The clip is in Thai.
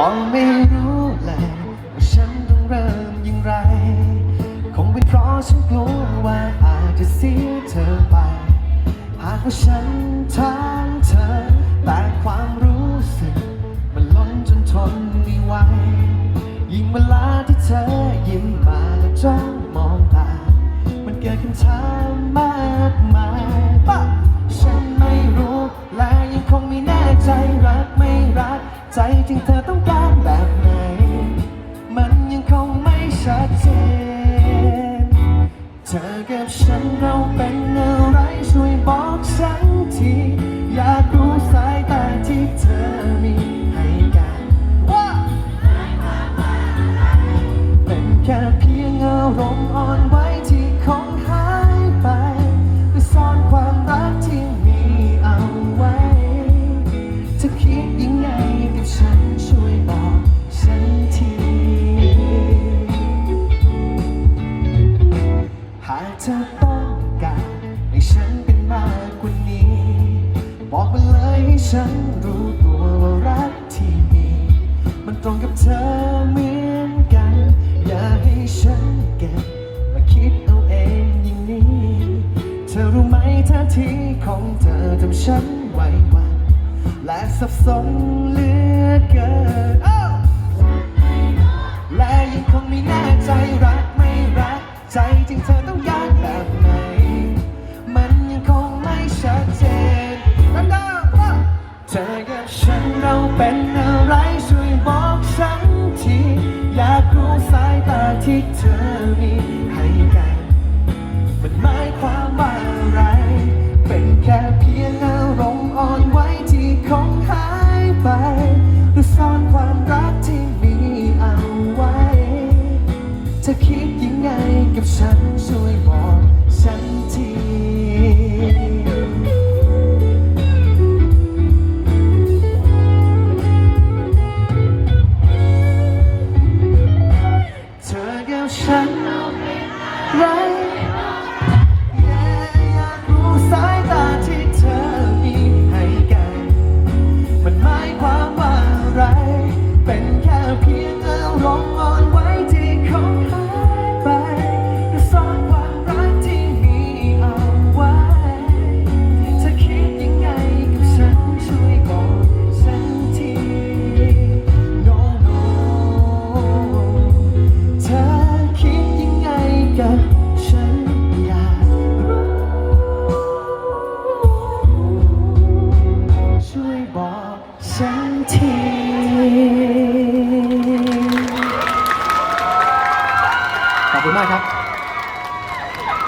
ก็ไม่รู้เลยว่าฉันต้องเริ่มอย่างไร คงเป็นเพราะฉันกลัวว่าอาจจะเสียเธอไป หากว่าฉันทางเธอ แต่ความรู้สึก มันล้นจนทนไม่ไหว ยิ่งเวลาที่เธอยิ้มมาแล้วจ้องมองตา มันเกิดคำถามมากมาย ใจจริงเธอต้องการแบบไหน มันยังคงไม่ชัดเจน เธอกับฉันเราเป็นอะไรช่วยบอกฉันที อยากรู้สายตาที่เธอมีให้กันว่าเป็นแค่เพียงอารมณ์อ่อนไหว ฉันช่วยบอกฉันทีหากเธอต้องการให้ฉันเป็นมากกว่านี้ บอกมาเลยให้ฉันรู้ตัวว่ารักที่มี มันตรงกับเธอเหมือนกัน อย่าให้ฉันเก็บมาคิดเอาเองอย่างนี้ เธอรู้ไหมท่าทีของเธอทำฉันไหวหวั่นและสับสนเหลื อเกินอ้าวและยังคงไม่แน่ใจรักไม่รัก ใจจริงเธอต้อง จะคิดยังไงกับฉันช่วยบอก ฉันทีขอบคุณมากครับ